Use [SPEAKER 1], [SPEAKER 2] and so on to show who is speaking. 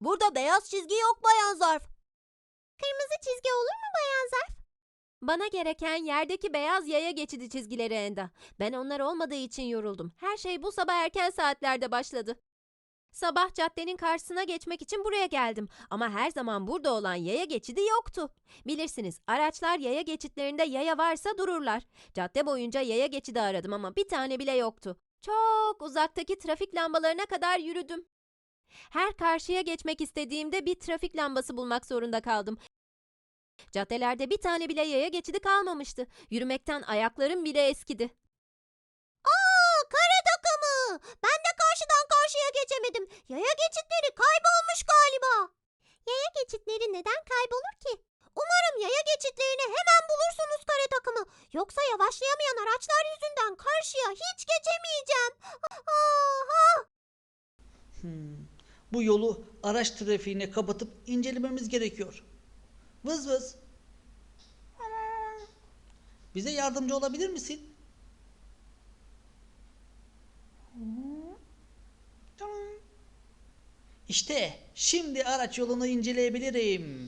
[SPEAKER 1] Burada beyaz çizgi yok Bayan Zarf.
[SPEAKER 2] Kırmızı çizgi olur mu Bayan Zarf?
[SPEAKER 3] Bana gereken yerdeki beyaz yaya geçidi çizgileri Enda. Ben onlar olmadığı için yoruldum. Her şey bu sabah erken saatlerde başladı. Sabah caddenin karşısına geçmek için buraya geldim ama her zaman burada olan yaya geçidi yoktu. Bilirsiniz araçlar yaya geçitlerinde yaya varsa dururlar. Cadde boyunca yaya geçidi aradım ama bir tane bile yoktu. Çok uzaktaki trafik lambalarına kadar yürüdüm. Her karşıya geçmek istediğimde bir trafik lambası bulmak zorunda kaldım. Caddelerde bir tane bile yaya geçidi kalmamıştı. Yürümekten ayaklarım bile eskidi.
[SPEAKER 2] Aa, kare takımı. Ben de karşıdan karşıya geçemedim. Yaya geçitleri kaybolmuş galiba. Yaya geçitleri neden kaybolur ki? Umarım yaya geçitlerini hemen bulursunuz kare takımı. Yoksa yavaşlayamayan araçlar yüzünden karşıya hiç geçemeyeceğim. Aha!
[SPEAKER 4] Hmm. Bu yolu araç trafiğine kapatıp incelememiz gerekiyor. Vız vız. Bize yardımcı olabilir misin? İşte şimdi araç yolunu inceleyebilirim.